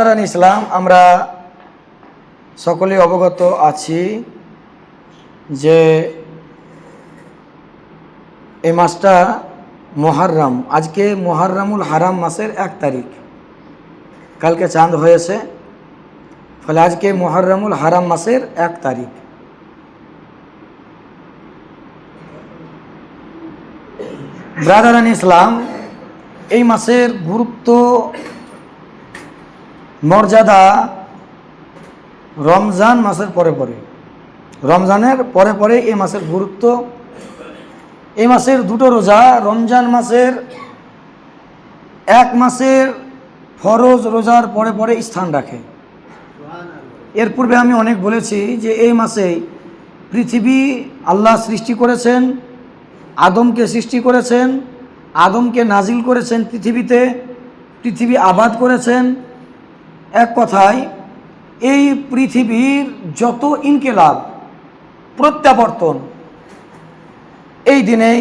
সারান ইসলাম, আমরা সকলে অবগত আছি যে এই মাসটা মহারম আজকে মহারমুল হারাম মাসের এক তারিখ। কালকে চাঁদ হয়েছে, ফলে আজকে মহারমুল হারাম মাসের এক তারিখ। ব্রাদারান ইসলাম, এই মাসের গুরুত্ব মর্যাদা রমজান মাসের পরে পরে। রমজানের পরে পরে এই মাসের গুরুত্ব। এই মাসের দুটো রোজা, রমজান মাসের এক মাসের ফরজ রোজার পরে পরে স্থান রাখে। এর পূর্বে আমি অনেক বলেছি যে এই মাসেই পৃথিবী আল্লাহ সৃষ্টি করেছেন, আদমকে সৃষ্টি করেছেন, আদমকে নাজিল করেছেন পৃথিবীতে, পৃথিবী আবাদ করেছেন এক কথায়, এই পৃথিবীর যত ইনকেলাব, প্রত্যাবর্তন, এই দিনেই,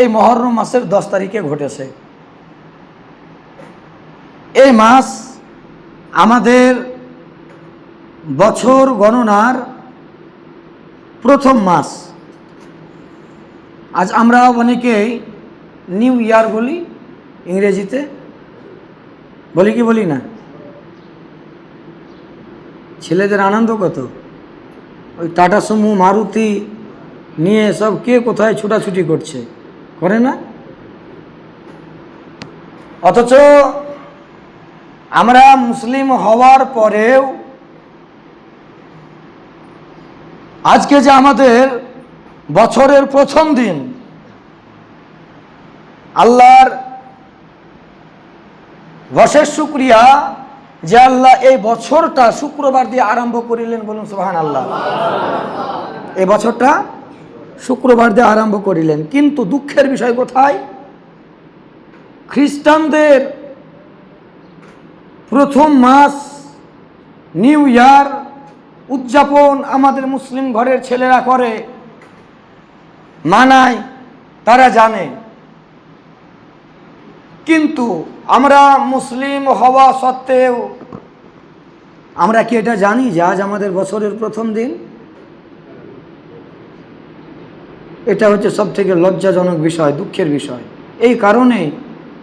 এই মহরম মাসের দশ তারিখে ঘটেছে। এই মাস আমাদের বছর গণনার প্রথম মাস। আজ আমরা অনেকেই নিউ ইয়ার বলি, ইংরেজিতে। বলি কি বলি না? ছেলেদের আনন্দ কত? ওই টাটা সুমু, মারুতি নিয়ে সব কে কোথায় ছুটাছুটি করছে? করে না? অথচ আমরা মুসলিম হওয়ার পরেও আজকে যে আমাদের বছরের প্রথম দিন, আল্লাহর বসের শুক্রিয়া যে আল্লাহ এই বছরটা শুক্রবার দিয়ে আরম্ভ করিলেন বলুন সোহান আল্লাহ এই বছরটা শুক্রবার দিয়ে আরম্ভ করিলেন। কিন্তু দুঃখের বিষয় কোথায়? খ্রিস্টানদের প্রথম মাস, নিউ ইয়ার উদযাপন আমাদের মুসলিম ঘরের ছেলেরা করে। মানায়, তারা জানে। কিন্তু আমরা মুসলিম হওয়া সত্ত্বেও আমরা কি এটা জানি যে আজ আমাদের বছরের প্রথম দিন? এটা হচ্ছে সব থেকে লজ্জাজনক বিষয়, দুঃখের বিষয়। এই কারণে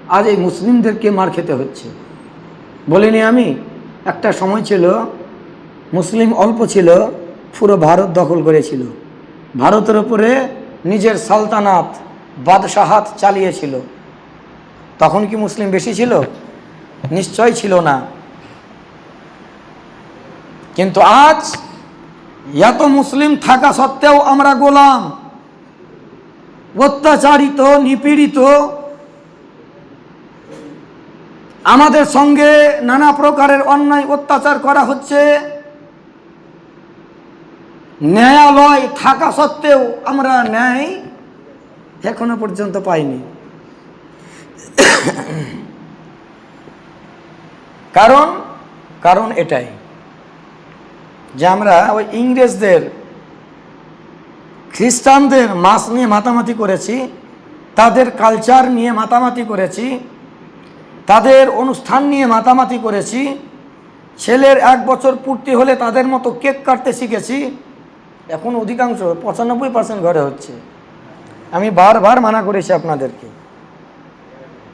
আজ এই মুসলিমদেরকে মার খেতে হচ্ছে। বলিনি আমি, একটা সময় ছিল, মুসলিম অল্প ছিল, পুরো ভারত দখল করেছিল। ভারতের উপরে নিজের সালতানাত, বাদশাহাত চালিয়েছিল। তখন কি মুসলিম বেশি ছিল? নিশ্চয় ছিল না। কিন্তু আজ এত মুসলিম থাকা সত্ত্বেও আমরা গোলাম। অত্যাচারিত, নিপীড়িত। আমাদের সঙ্গে নানা প্রকারের অন্যায় অত্যাচার করা হচ্ছে। ন্যায়ালয় থাকা সত্ত্বেও আমরা ন্যায় এখনও পর্যন্ত পাইনি। কারণ কারণ এটাই। যে আমরা ওই ইংরেজদের, খ্রিস্টানদের মাস নিয়ে মাতামাতি করেছি, তাদের কালচার নিয়ে মাতামাতি করেছি, তাদের অনুষ্ঠান নিয়ে মাতামাতি করেছি, ছেলের এক বছর পূর্তি হলে তাদের মতো কেক কাটতে শিখেছি, এখন অধিকাংশ পঁচানব্বই পার্সেন্ট ঘরে হচ্ছে। আমি বারবার মানা করেছি আপনাদেরকে।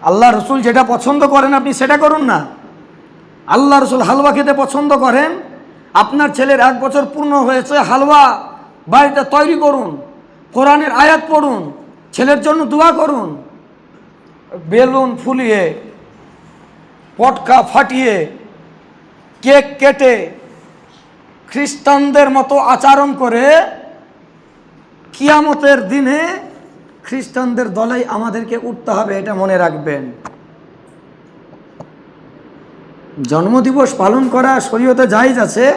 আল্লাহ রসুল যেটা পছন্দ করেন, আপনি সেটা করুন না। আল্লাহ রসুল হালুয়া খেতে পছন্দ করেন আপনার ছেলের এক বছর পূর্ণ হয়েছে হালুয়া বাড়িতে তৈরি করুন, কোরআনের আয়াত পড়ুন, ছেলের জন্য দোয়া করুন। বেলুন ফুলিয়ে, পটকা ফাটিয়ে, কেক কেটে, খ্রিস্টানদের মতো আচরণ করে, কিয়ামতের দিনে খ্রিস্টানদের দলেই আমাদেরকে উঠতে হবে, এটা মনে রাখবেন। জন্মদিবস পালন করা শরীয়তে জায়জ আছে,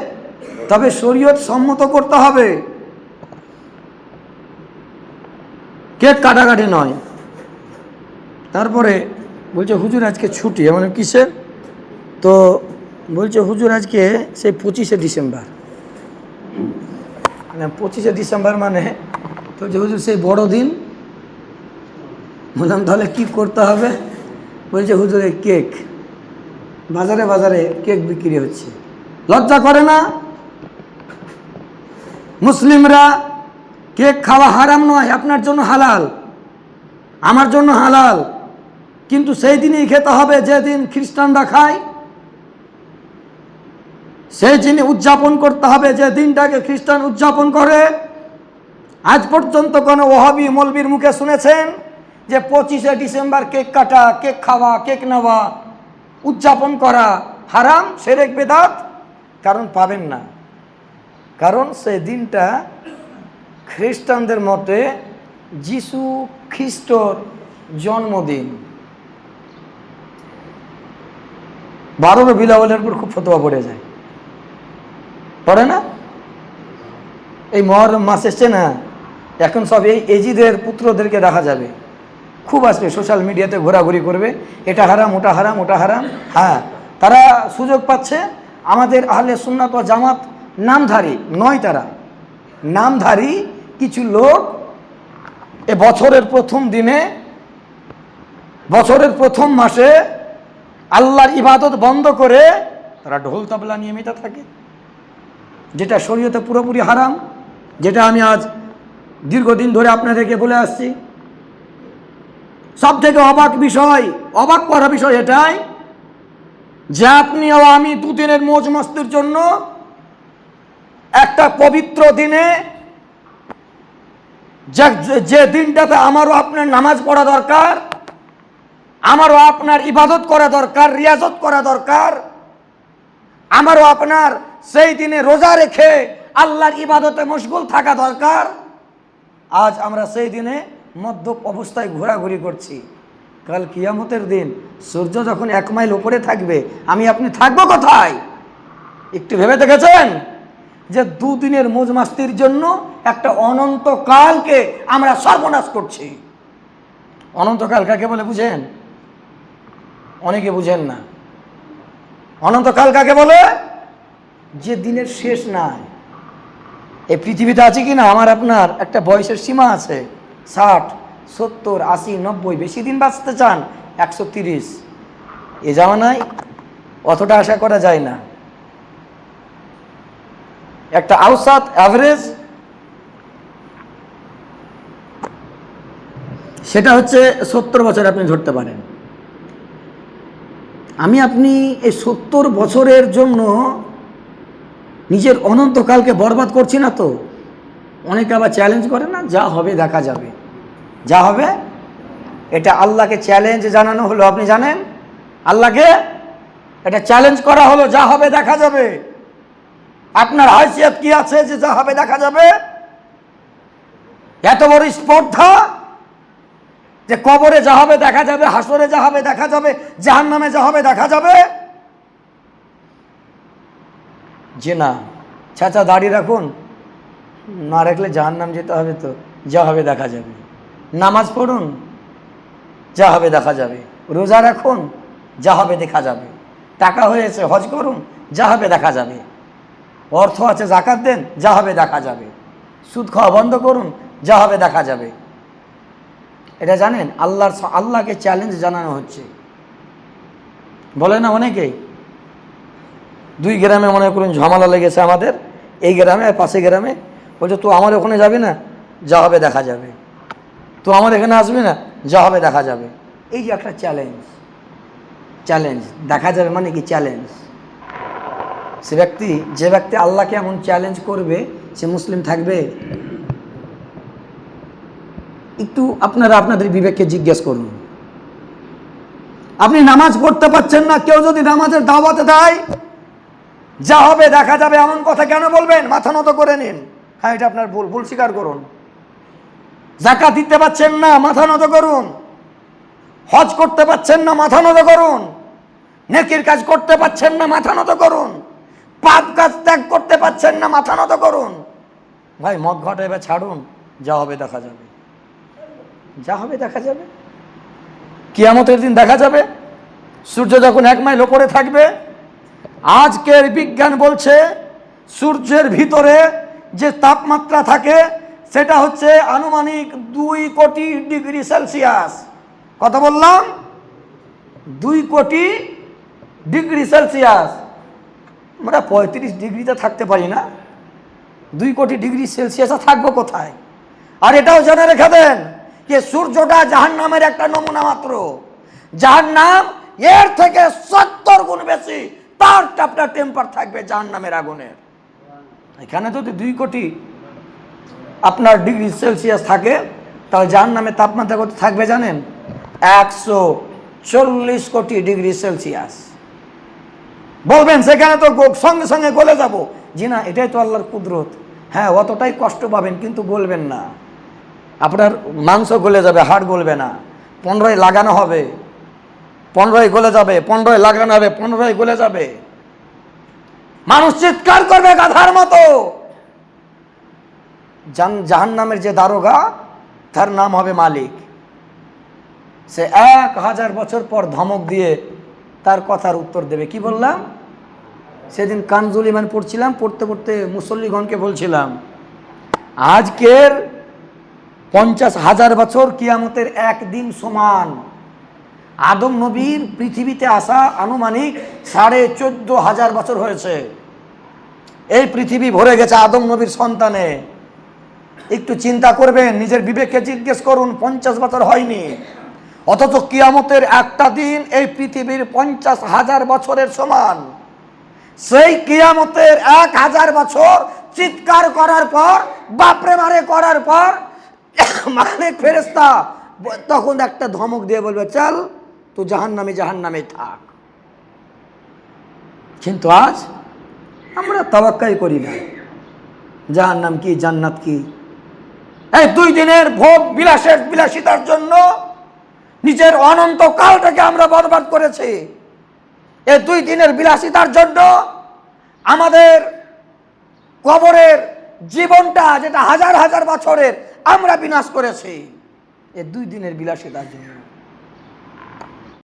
তবে শরীয়ত সম্মত করতে হবে। কেক কাটাকাটি নয়। তারপরে বলছে, হুজুর, আজকে ছুটি। মানে কিসের? তো বলছে, হুজুর, আজকে সেই পঁচিশে ডিসেম্বর। পঁচিশে ডিসেম্বর মানে তো যে হুজুর, সেই বড় দিন। বললাম, তাহলে কি করতে হবে? বলছে হুজুর এই কেক। বাজারে বাজারে কেক বিক্রি হচ্ছে। লজ্জা করে না? মুসলিমরা কেক খাওয়া হারাম নয়, আপনার জন্য হালাল। আমার জন্য হালাল। কিন্তু সেই দিনই খেতে হবে, যেদিন খ্রিস্টানরা খায়, সেই দিনে উদযাপন করতে হবে, যে দিনটাকে খ্রিস্টান উদযাপন করে। আজ পর্যন্ত কোনো ওহাবি মলবির মুখে শুনেছেন যে পঁচিশে ডিসেম্বর কেক কাটা, কেক খাওয়া, কেক নেওয়া উদযাপন করা হারাম, সেরেক, বেদাত, কারণ পাবেন না। কারণ সেই দিনটা খ্রিস্টানদের মতে যিশু খ্রিস্টর জন্মদিন। বারো বিলাওয়ালের উপর খুব ফতোয়া পড়ে যায়। পড়ে না? এই মহরম মাস এসছে না? এখন সব এই এজিদের পুত্রদেরকে দেখা যাবে। খুব আসবে সোশ্যাল মিডিয়াতে ঘোরাঘুরি করবে। এটা হারাম, ওটা হারাম ওটা হারাম। হ্যাঁ তারা সুযোগ পাচ্ছে আমাদের আহলে সুন্নাত ও জামাত নামধারী, নয় তারা। নামধারী কিছু লোক এ বছরের প্রথম দিনে, বছরের প্রথম মাসে আল্লাহর ইবাদত বন্ধ করে তারা ঢোল তবলা নিয়ে মেতে থাকে। যেটা শরীয়তে পুরোপুরি হারাম, যেটা আমি আজ দীর্ঘদিন ধরে আপনাদেরকে বলে আসছি। সব থেকে অবাক বিষয়, অবাক করা বিষয় এটাই যে আপনি ও আমি দুদিনের মোজ মস্তির জন্য একটা পবিত্র দিনে যে দিনটাতে আমারও আপনার নামাজ পড়া দরকার, আমারও আপনার ইবাদত করা দরকার, রিয়াজত করা দরকার, আমারও আপনার সেই দিনে রোজা রেখে আল্লাহর ইবাদতে মশগুল থাকা দরকার, আজ আমরা সেই দিনে মদ্যপ অবস্থায় ঘোরাঘুরি করছি। কাল কিয়ামতের দিন সূর্য যখন এক মাইল উপরে থাকবে, আমি আপনি থাকব কোথায়? একটু ভেবে দেখেছেন? যে দুদিনের মোজ মাস্তির জন্য একটা অনন্তকালকে আমরা সর্বনাশ করছি। অনন্তকাল কাকে বলে বুঝেন? অনেকে বুঝেন না। অনন্তকাল কাকে বলে? যে দিনের শেষ নাই। এই পৃথিবীতে আছে কি না আমার, আপনার একটা বয়সের সীমা আছে। ষাট, সত্তর, আশি, নব্বই, বেশি দিন বাঁচতে চান, একশো তিরিশ। এ জামানায় অতটা আশা করা যায় না। একটা আউসাত অ্যাভারেজ সেটা হচ্ছে সত্তর বছর আপনি ধরতে পারেন। আমি আপনি এই সত্তর বছরের জন্য নিজের অনন্তকালকে বরবাদ করছি না তো? অনেকে আবার চ্যালেঞ্জ করে না, যা হবে দেখা যাবে। যা হবে, এটা আল্লাহকে চ্যালেঞ্জ জানানো হলো, আপনি জানেন? আল্লাহকে এটা চ্যালেঞ্জ করা হলো, যা হবে দেখা যাবে। আপনার হাইসিয়ত কি আছে যে যা হবে দেখা যাবে? এত বড় স্পর্ধা যে কবরে যা হবে দেখা যাবে, হাসরে যা হবে দেখা যাবে জাহান নামে যা হবে দেখা যাবে? যে না চাচা দাড়ি রাখুন। না রাখলে জাহান নাম যেতে হবে তো, যা হবে দেখা যাবে। নামাজ পড়ুন, যা হবে দেখা যাবে। রোজা রাখুন, যা হবে দেখা যাবে। টাকা হয়েছে, হজ করুন, যা হবে দেখা যাবে। অর্থ আছে জাকাত দেন, যা হবে দেখা যাবে। সুদ খাওয়া বন্ধ করুন, যা হবে দেখা যাবে। এটা জানেন, আল্লাহর আল্লাহকে চ্যালেঞ্জ জানানো হচ্ছে। বলে না অনেকেই? দুই গ্রামে মনে করুন ঝামেলা লেগেছে আমাদের, এই গ্রামে আর পাশে গ্রামে। বলছে তো আমার ওখানে যাবি না? যা হবে দেখা যাবে। তুই আমার এখানে আসবে না? যা হবে দেখা যাবে। এই যে একটা চ্যালেঞ্জ চ্যালেঞ্জ দেখা যাবে মানে কি চ্যালেঞ্জ সে ব্যক্তি, যে ব্যক্তি আল্লাহকে এমন চ্যালেঞ্জ করবে, সে মুসলিম থাকবে? একটু আপনারা আপনাদের বিবেককে জিজ্ঞেস করুন। আপনি নামাজ পড়তে পারছেন না, কেউ যদি নামাজের দাওয়াতে দেয়, যা হবে দেখা যাবে, এমন কথা কেন বলবেন? মাথা নত করে নিন। হ্যাঁ এটা আপনার ভুল। ভুল স্বীকার করুন। জাকাত দিতে পারছেন না, মাথা নত করুন। হজ করতে পারছেন না, মাথা নত করুন। নেকির কাজ করতে পারছেন না, মাথা নত করুন। পাপ কাজ ত্যাগ করতে পারছেন না, মাথা নত করুন। ভাই, মদ ঘটে এবার ছাড়ুন, যা হবে দেখা যাবে। যা হবে দেখা যাবে। কিয়ামতের দিন দেখা যাবে। সূর্য যখন এক মাইল ওপরে থাকবে, আজকের বিজ্ঞান বলছে, সূর্যের ভিতরে যে তাপমাত্রা থাকে সেটা হচ্ছে আনুমানিক দুই কোটি ডিগ্রি সেলসিয়াস। কত বললাম? দুই কোটি ডিগ্রি সেলসিয়াস। আমরা পঁয়ত্রিশ ডিগ্রিতে থাকতে পারি না। দুই কোটি ডিগ্রি সেলসিয়াসে থাকব কোথায়? আর এটাও জেনে রেখে দেন যে সূর্যটা জাহান নামের একটা নমুনা মাত্র। জাহান নাম এর থেকে সত্তর গুণ বেশি, তার আপনার টেম্পার থাকবে জাহান নামের আগুনের। এখানে যদি দুই কোটি আপনার ডিগ্রি সেলসিয়াস থাকে, তাহলে যার নামে তাপমাত্রা কত থাকবে জানেন? একশো চল্লিশ কোটি ডিগ্রি সেলসিয়াস। বলবেন, সেখানে তো সঙ্গে সঙ্গে গলে যাব। জি না, এটাই তো আল্লাহর কুদরত। হ্যাঁ অতটাই কষ্ট পাবেন, কিন্তু গলবেন না। আপনার মাংস গলে যাবে, হাড় গলবে না। পনেরোই লাগানো হবে। পনেরোই গলে যাবে পনেরোই লাগানো হবে পনেরোই গলে যাবে। মানুষ চিৎকার করবে গাধার মতো। জান জাহান নামের যে দারোগা, তার নাম হবে মালিক। সে এক হাজার বছর পর ধমক দিয়ে তার কথার উত্তর দেবে। কি বললাম? সেদিন কানজুল ইমান পড়ছিলাম, পড়তে পড়তে মুসল্লিগণকে বলছিলাম, আজকের পঞ্চাশ হাজার বছর কিয়ামতের একদিন সমান আদম নবীর পৃথিবীতে আসা আনুমানিক সাড়ে চোদ্দ হাজার বছর হয়েছে। এই পৃথিবী ভরে গেছে আদম নবীর সন্তানে। একটু চিন্তা করবেন, নিজের বিবেককে জিজ্ঞেস করুন, পঞ্চাশ বছর হয়নি। অথচ কিয়ামতের একটা দিন এই পৃথিবীর পঞ্চাশ হাজার বছরের সমান। সেই কিয়ামতের এক হাজার বছর চিৎকার করার পর, বাপরে মারে করার পর, মালিক ফেরেস্তা তখন একটা ধমক দিয়ে বলবে, চল তো জাহান নামে জাহান নামে থাক। কিন্তু আজ আমরা তাবাক্কাই করি না। জাহান নাম কি, জান্নাত কি? এই দুই দিনের ভোগ বিলাসের বিলাসিতার জন্য নিজের অনন্ত কালটাকে আমরা বরবাদ করেছি। এই দুই দিনের বিলাসিতার জন্য আমাদের কবরের জীবনটা যেটা হাজার হাজার বছরের আমরা বিনাশ করেছি। এই দুই দিনের বিলাসিতার জন্য।